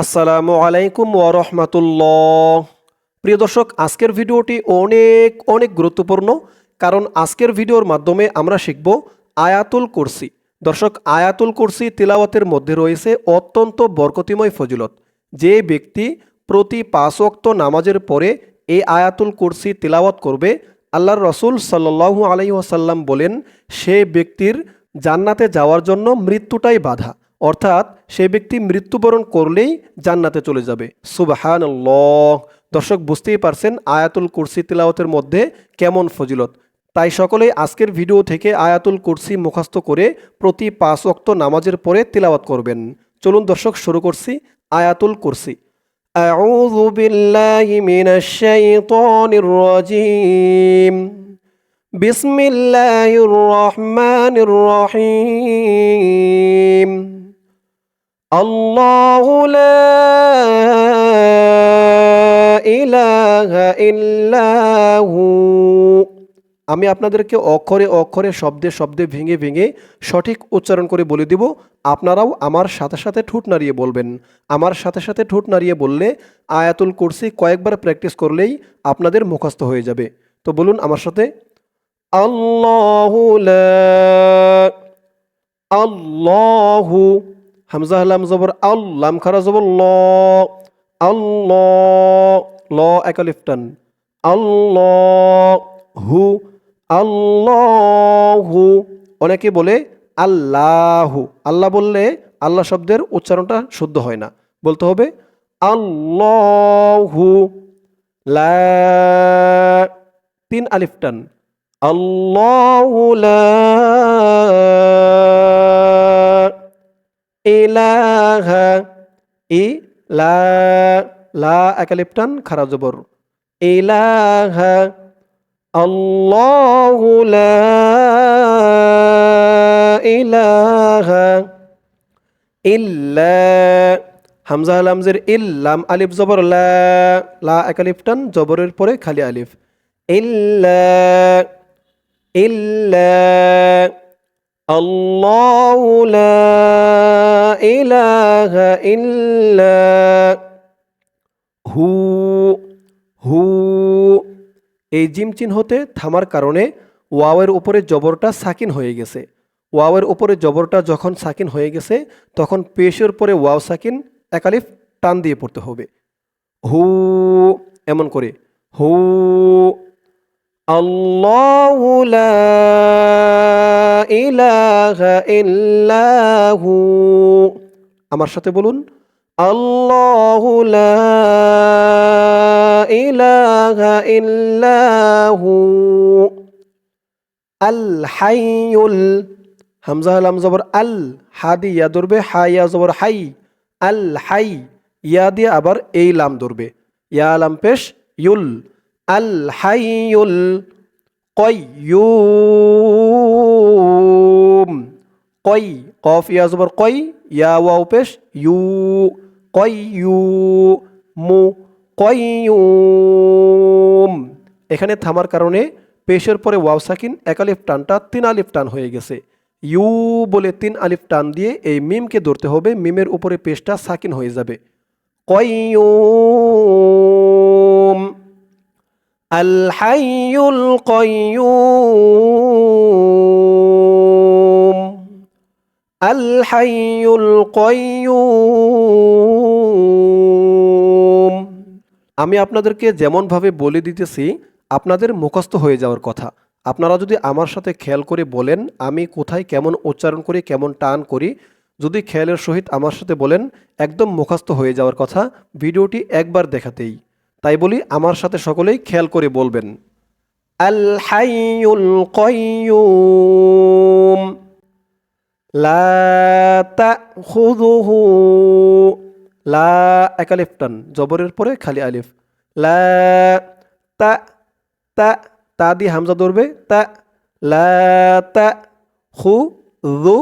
আসসালামু আলাইকুম ওরহমাতুল্লাহ প্রিয় দর্শক, আজকের ভিডিওটি অনেক অনেক গুরুত্বপূর্ণ কারণ আজকের ভিডিওর মাধ্যমে আমরা শিখব আয়াতুল কুরসি। দর্শক, আয়াতুল কুরসি তিলাওয়াতের মধ্যে রয়েছে অত্যন্ত বরকতিময় ফজিলত। যে ব্যক্তি প্রতি পাঁচ ওয়াক্ত নামাজের পরে এই আয়াতুল কুরসি তিলাওয়াত করবে, আল্লাহর রসুল সাল্লাল্লাহু আলাইহি ওয়াসাল্লাম বলেন, সে ব্যক্তির জান্নাতে যাওয়ার জন্য মৃত্যুটাই বাধা। অর্থাৎ সেই ব্যক্তি মৃত্যুবরণ করলেই জান্নাতে চলে যাবে সুবাহান দর্শক বুঝতেই পারছেন আয়াতুল কুরসি তিলাওয়াতের মধ্যে কেমন ফজিলত তাই সকলেই আজকের ভিডিও থেকে আয়াতুল কুরসি মুখস্থ করে প্রতি পাঁচ ওয়াক্ত নামাজের পরে তিলাওয়াত করবেন চলুন দর্শক শুরু করছি আয়াতুল কুরসি أعوذ بالله من الشيطان الرجيم بسم الله الرحمن الرحيم الله لا إله إلا هو আমি আপনাদেরকে অক্ষরে অক্ষরে শব্দে শব্দে ভেঙে ভেঙে সঠিক উচ্চারণ করে বলে দিব আপনারাও আমার সাথে সাথে ঠোঁট নাড়িয়ে বলবেন আমার সাথে সাথে ঠোঁট নাড়িয়ে বললে আয়াতুল কুরসি কয়েকবার প্র্যাকটিস করলেই আপনাদের মুখস্থ হয়ে যাবে তো বলুন আমার সাথে আল্লাহু লা আল্লাহু হামজা হালাম জবর আল লাম খারা জবর ল। আল্লাহ, ল একালিফটান আল্লাহ হু আল্লাহু অনেকে বলে আল্লাহু। আল্লাহ বললে আল্লাহ শব্দের উচ্চারণটা শুদ্ধ হয় না। বলতে হবে আল্লাহু, লা তিন আলিফটান আল্লাহু লা ইলাহা ই লা লা একালিপ্টান খারা জবর। ইলাহা আল্লাহু ইলাহা ইল্লা, হামজা লামজের ইল্লাম, আলিফ জবর, লা লা একালিপ্টান জবরের পরে খালি আলিফ। ইল্লা ইল্লা, আল্লাহু লা إله إلا হু হু এই জিম চিহ্ন হতে থামার কারণে ওয়াওয়ের উপরে জবরটা সাকিন হয়ে গেছে ওয়াওয়ের উপরে জবরটা যখন সাকিন হয়ে গেছে তখন পেশের পরে ওয়াও সাকিন একালিফ টান দিয়ে পড়তে হবে হু এমন করে হু আল্লাহু লা ইলাহা ইল্লাহু। আমার সাথে বলুন, আল্লাহু লা ইলাহা ইল্লাহু। আল হাইয়ুল, হামজা হালাম জবর আল হাদি ইয়া ধরবে, হা ইয়া হাই, আল হাই, ইয়া দিয়ে আবার এই লাম ধরবে। ইয়া লাম পেশ, ইউল, আল হাইয়ুল, কয়ুম। কই? কফ, ইয়া জবর কই? ইয়া ওয়াও পেশ, ইউ, কই, ইউ, মু কয়ুম এখানে থামার কারণে পেশের পরে ওয়াও সাকিন এক আলিফ টানটা তিন আলিফ টান হয়ে গেছে। ইউ বলে তিন আলিফ টান দিয়ে এই মিমকে ধরতে হবে, মিমের উপরে পেশটা সাকিন হয়ে যাবে। কয়ুম আল হাইউল কয়ুম। الحي القيوم আমি আপনাদেরকে যেমনভাবে বলে দিতেছি আপনাদের মুখস্থ হয়ে যাওয়ার কথা আপনারা যদি আমার সাথে খেয়াল করে বলেন আমি কোথায় কেমন উচ্চারণ করি কেমন টান করি যদি খেয়ালের সহিত আমার সাথে বলেন একদম মুখস্থ হয়ে যাওয়ার কথা ভিডিওটি একবার দেখাতেই তাই বলি আমার সাথে সকলেই খেয়াল করে বলবেন আল হাইয়ুল কয়্যুম লা তাখুযুহু, লা, এক আলিফ টান, জবরের পরে খালি আলিফ। লা তা তা তা দিয়ে হামজা ধরবে, তা, লা তা হু রু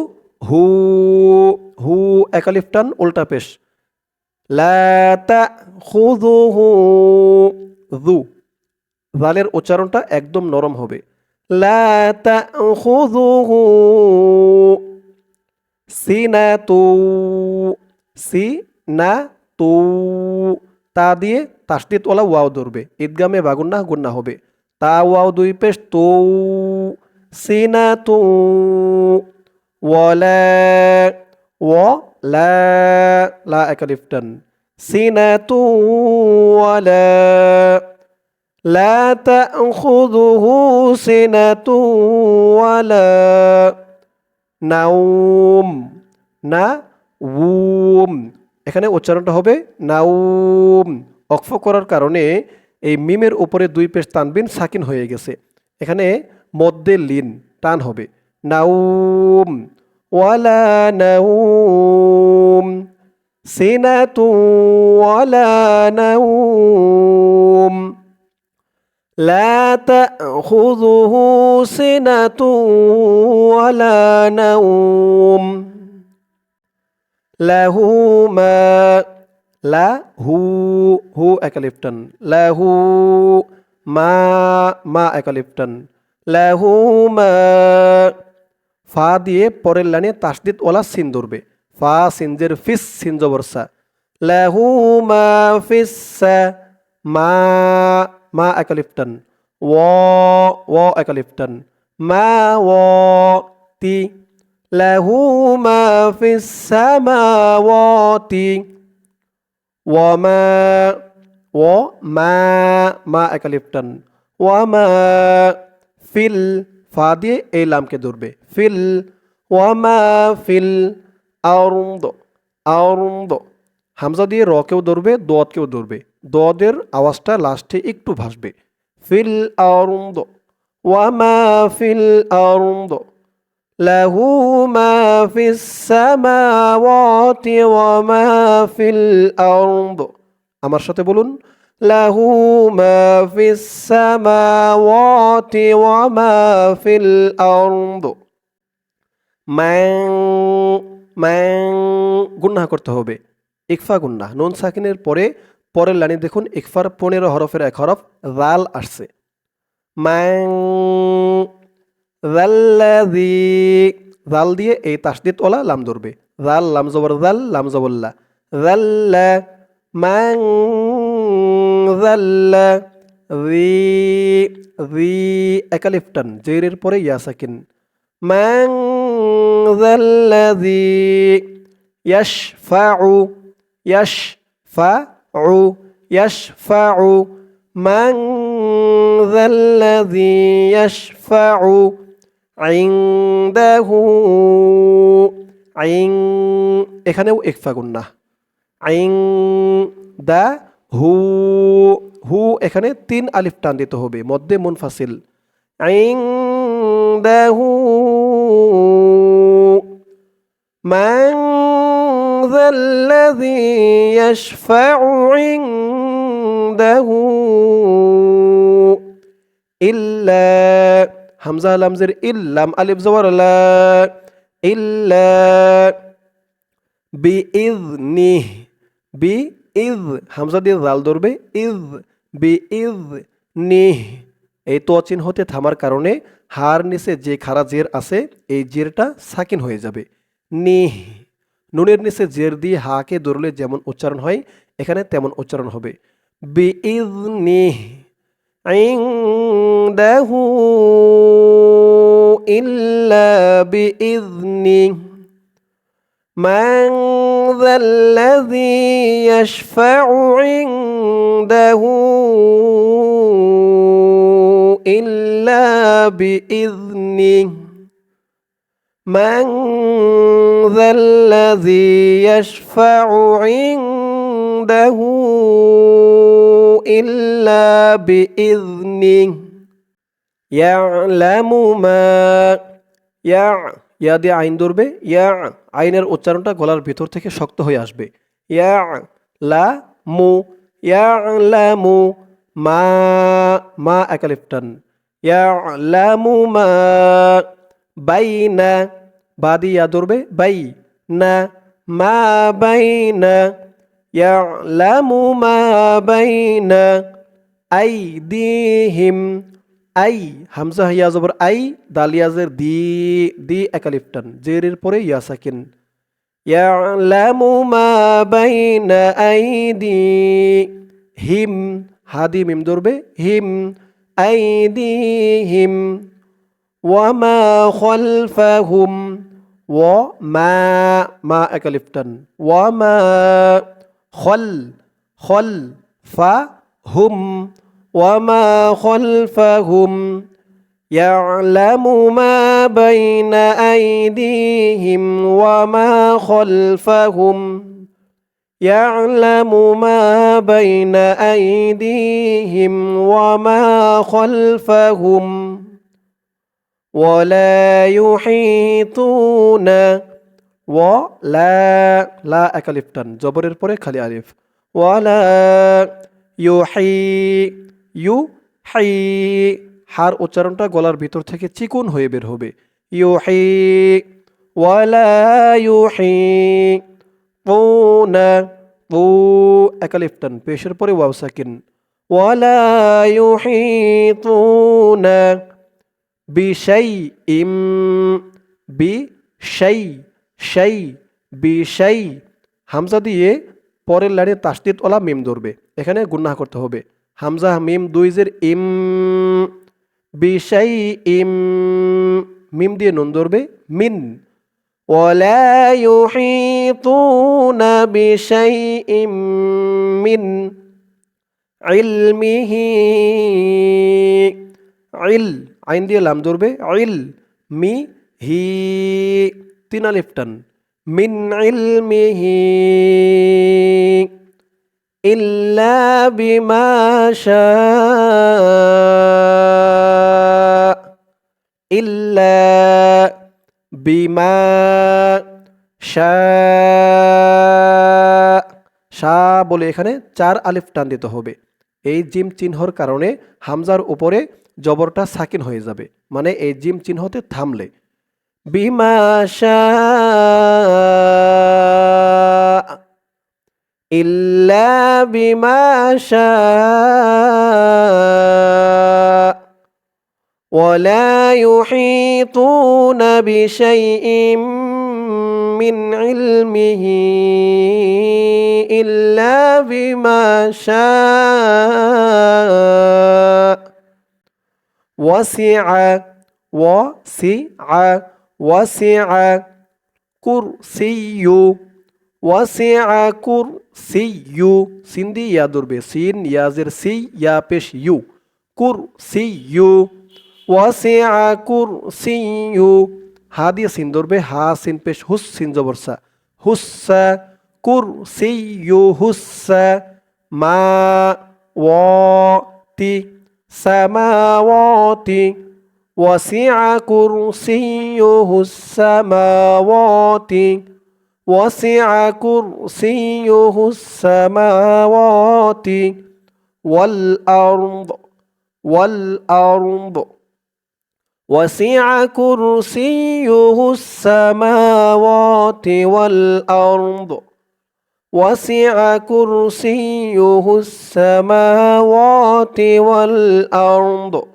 হু হু এক আলিফ টান, উল্টা পেশ। লা তাখুযুহু যু জালের উচ্চারণটা একদম নরম হবে। লা তাখুযুহু সিনাতু সি না তু তা দিয়ে তাসদিত ওলা ওয়াও ধরবে ঈদগামে বাগুন্না গুন্না হবে তা ওয়াও দুই পেশ তু সিনা তু ওয়ালা ওয়ালা লা একালিফটান সিনা তু ওয়ালা لا تأخذه سنة ولا নাউম না উম এখানে উচ্চারণটা হবে নাউম অক্ফ করার কারণে এই মিমের উপরে দুই পেশ তানবিন সাকিন হয়ে গেছে। এখানে মধ্যে লিন, টান হবে। নাউম ওয়ালা নাউম সিনাতু, ওয়ালা নাউম لا تأخذه سنة ولا نوم له ما لا هو هو একালিফটন له মা মা একালিফটন له ما ফা দিয়ে পরের লাইনে তাসদিদ ওলা সিন ধরবে ফা সিনজের ফিস সিন জবরসা লাহু মা ফিসা মা মা একালিফটন ও ও একালিফটন মা, ও, তি। লাহু মা ফিস সামাওয়াতি ওয়ামা ও, মা মা একালিফটন ওয়ামা ফিল ফা দিয়ে এই লামকে ধরবে। ফিল ওয়ামা ফিল আরুন্দ আরুন্দ হামজা দিয়ে রকেও ধরবে দোয়াতকেও ধরবে। দদের আওয়াজটা লাস্টে একটু ভাসবে। ফিল আরন্দ ওয়ামা ফিল আরন্দ লাহু মা ফিস সামাওয়াতি ওয়ামা ফিল আরন্দ আমার সাথে বলুন, লাহু মা ফিস সামাওয়াতি ওয়ামা ফিল আরন্দ ম্যাং ম্যাং গুন্না করতে হবে। ইকফা গুন্না নুন সাকিনের পরে পরের লাইনে দেখুন একফার পনেরো হরফের এক হরফ রাল আসছে। ম্যাং রাল্লাদি রাল দিয়ে এই তাসদিদ ওলা লাম ধরবে। রাল লাম জবর রাল লাম জবল্লা রাল্লা ম্যাং রাল্লা রি রি একালিফটান জেরের পরে ইয়াসাকিন। ম্যাং রাল্লাদি ইয়াশ ফা ইয়াশ ফা يشفع يشفع من ذا الذي يشفع عنده عين এখানেও ইকফা গুন্না আইং দা হু হু এখানে তিন আলিফ টান দিতে হবে মধ্যে মুনফাসিল আইং দা হু من ذا الذي يشفع عنده إلا হামজা লামজের ইল্লাম আলিফ জবর লা ইল্লা B is নিহ B is Hamza দিয়ে জাল ধরবে ইজ বি ইজ নিহ এই তো অচিন হতে থামার কারণে হার নিচে যে খারা জের আছে এই জেরটা সাকিন হয়ে যাবে নিহ নুনের নিচে জের দিয়ে হাকে দৌড়লে যেমন উচ্চারণ হয়, এখানে তেমন উচ্চারণ হবে। বিইজনিহ ইনদাহু ইল্লা বিইজনি মান যাল্লাযী ইয়াশফা'ু ইনদাহু ইল্লা বিইজনিহ من ذا الذي يشفع عنده إلا بإذنه يعلم ما يع ইয়া দিয়ে আইন ধরবে ইয়া আইনের উচ্চারণটা গলার ভিতর থেকে শক্ত হয়ে আসবে ইয়া লা মু ইয়া লা মু মা মা একালিফটান ইয়া লা মু মা বাইনা বা দিয়ে ইয়া ধরবে বাই না মা বাই না ইয়ালামু মা বাই না আই দি আই হামজা, হিয়া, জবর, আই দালিয়াজের দি দি একালিফটান জেরের পরে ইয়া সাকিন। ইয়ালামু মা বাইনা আইদি হিম হাদি মিম ধরবে, হিম হিম وما خلفهم وما ما أكلفتن وما خل خل فهم وما خلفهم يعلم ما بين أيديهم وما خلفهم يعلم ما بين أيديهم وما خلفهم ولا يحيطون ولا لا أكلفتن জবরের পরে খালি আলিফ ولا يحي يحي হার উচ্চারণটা গলার ভিতর থেকে চিকুন হয়ে বের হবে ইউহি ওয়ালা ইউহি পুনা পু একালিফটান পেশের পরে ওয়াও সাকিন ওয়ালা ইউহি তুনা বিশাই ইম বি শাই শাই বিশাই হামজা দিয়ে পরের লাইনে তাসদিদ ওলা মিম ধরবে এখানে গুন্নাহ করতে হবে হামজা মিম দুইজের ইম বিশাই ইম মিম দিয়ে নুন ধরবে মিন ولا يحيطون بشيء من علمه ইল আইন দিয়ে লাম ধরবে, ইল মি হি, তিন আলিফ টান। মিন ইল মি হি, ইল্লা বিমা শা, ইল্লা বিমা শা। শা বলে এখানে চার আলিফ টান দিতে হবে। এই জিম চিহ্নর কারণে হামজার উপরে জবরটা সাকিন হয়ে যাবে মানে এই জিম চিহ্নতে থামলে বিমা شاء إلا بما شاء ولا يحيطون بشيء من علمه إلا بما شاء وسع وسع وسع كرسي وسع كرسي سندي يا دربي سين يا زرسي يا بش يو كرسي وسع كرسي হা দিয়ে সিন ধরবে হা সিন পেশ হুস সিন জবরসা হুসা কুরসিয়ু হুসা মা ওয়াতি সামাওয়াতি وسع كرسيه السماوات وسع كرسيه السماوات والأرض والأرض وسع كرسيه السماوات والأرض. وسع كرسيه السماوات والأرض.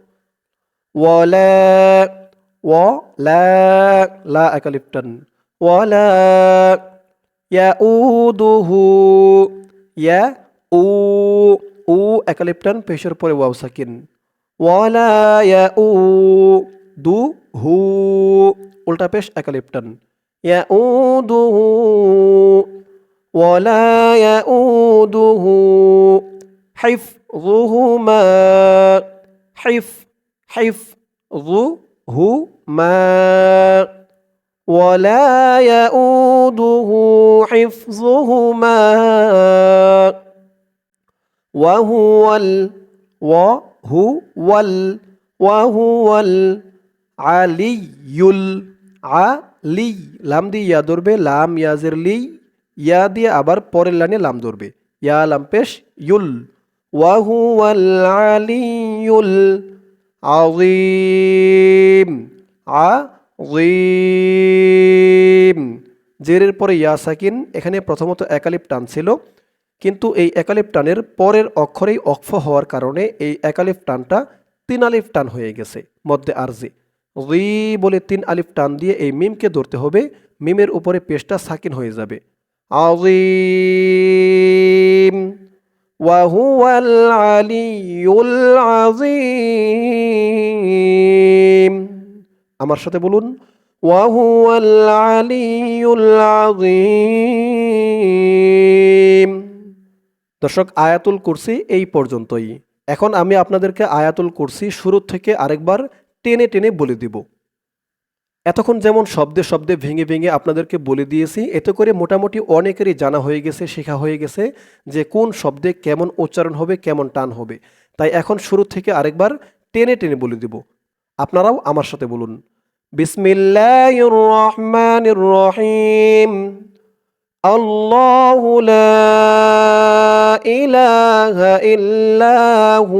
ولا ولا لا اكلبتن ولا يؤوده يا أو أو اكلبتن بشر بولي واو ساكن ولا يؤوده উ দু হু উল্টা পেশ একালিপ্টান ইয়া উ দু হু ওয়ালা ইয়া উ দু হু হাইফ ظهما حف حف ظهما ولا يؤوده حفظهما وهو ال وهو ال وهو আলি ইউল আ লি লাম দিয়ে ইয়া ধরবে, লাম ইয়াজের লি, ইয়া দিয়ে আবার পরের লাইনে লাম ধরবে। ইয়া, লাম পেশ, ইউল। ওয়াহুয়াল আলিউল আজিম আ জেরের পরে ইয়াসাকিন এখানে প্রথমত একালিপ টান ছিল, কিন্তু এই একালিপ টানের পরের অক্ষরেই অক্ষ হওয়ার কারণে এই একালিপ টানটা তিনালিপ টান হয়ে গেছে, মধ্যে আরজি। রি বলে তিন আলিফ টান দিয়ে এই মিমকে ধরতে হবে মিমের উপরে পেশটা সাকিন হয়ে যাবে আজিম وهو العلي العظيم আমার সাথে বলুন وهو العلي العظيم দর্শক আয়াতুল কুরসি এই পর্যন্তই এখন আমি আপনাদেরকে আয়াতুল কুরসি শুরু থেকে আরেকবার টেনে টেনে বলে দিব। এতক্ষণ যেমন শব্দে শব্দে ভেঙে ভেঙে আপনাদেরকে বলে দিয়েছি, এতে করে মোটামুটি অনেকেরই জানা হয়ে গেছে, শেখা হয়ে গেছে যে কোন শব্দে কেমন উচ্চারণ হবে, কেমন টান হবে। তাই এখন শুরু থেকে আরেকবার টেনে টেনে বলে দিব। আপনারাও আমার সাথে বলুন। বিসমিল্লাহির রহমানির রহিম। ইলাহা ইল্লাহু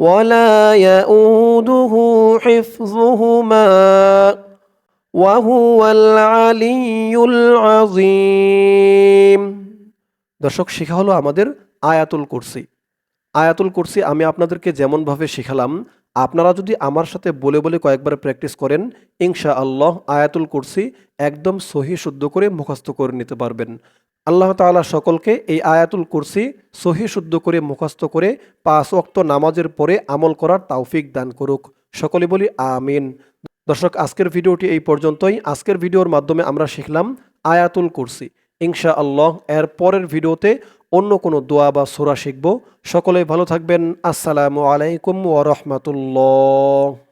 ولا يؤوده حفظهما وهو العلي العظيم দর্শক শেখা হলো আমাদের আয়াতুল কুরসি আয়াতুল কুরসি আমি আপনাদেরকে যেমনভাবে শেখালাম আপনারা যদি আমার সাথে বলে বলে কয়েকবার প্র্যাকটিস করেন ইনশা আল্লাহ আয়াতুল কুরসি একদম সহি শুদ্ধ করে মুখস্থ করে নিতে পারবেন আল্লাহ তাআলা সকলকে এই আয়াতুল কুরসি সহি শুদ্ধ করে মুখস্থ করে পাঁচ ওয়াক্ত নামাজের পরে আমল করার তাওফিক দান করুক। সকলে বলি আমিন। দর্শক, আজকের ভিডিওটি এই পর্যন্তই। আজকের ভিডিওর মাধ্যমে আমরা শিখলাম আয়াতুল কুরসি। ইনশা আল্লাহ এর পরের ভিডিওতে অন্য কোনো দোয়া বা সোরা শিখব। সকলে ভালো থাকবেন। আসসালামু আলাইকুম ওয়া রাহমাতুল্লাহ।